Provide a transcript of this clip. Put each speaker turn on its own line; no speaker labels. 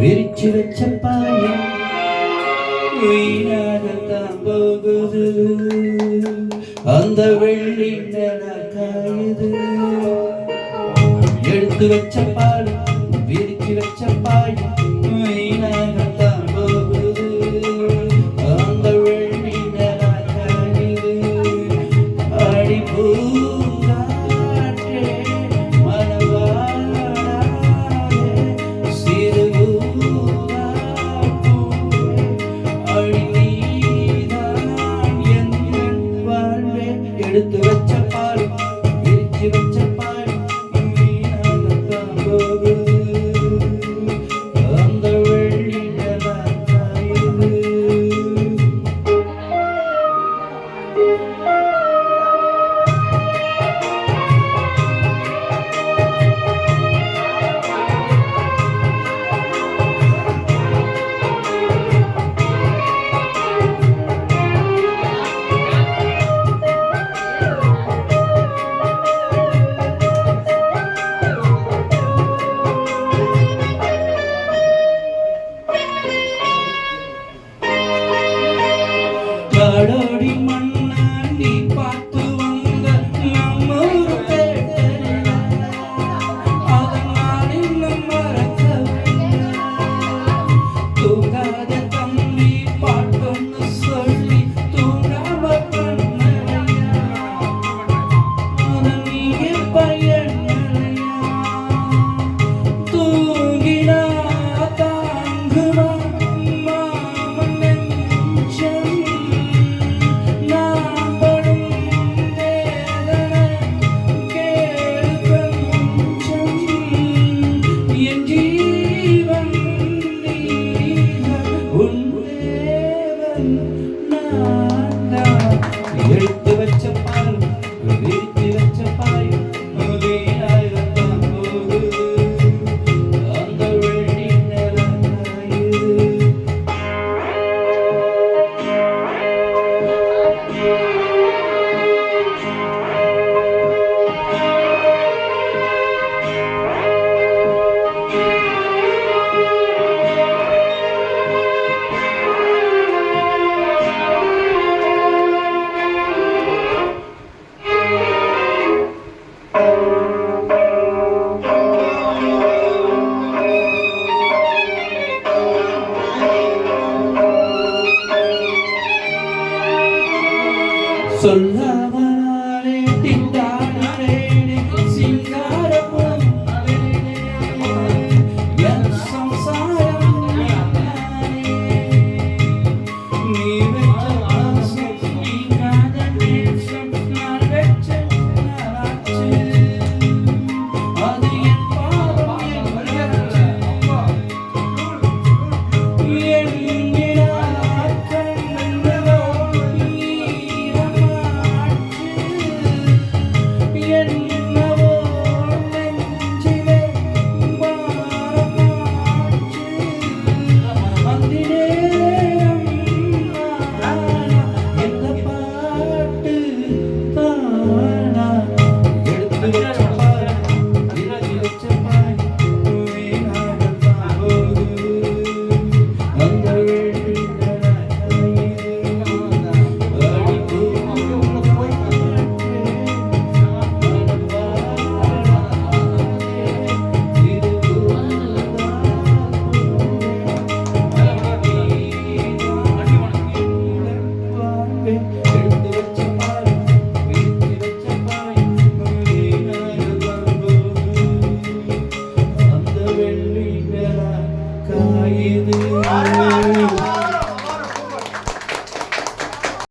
விரிச்சு வச்ச பாயம். வீணாகத்தான் போகுது. அந்த வெள்ளி காயுது எடுத்து வச்ச பாடம் விரிச்சு வச்ச பாயம். So.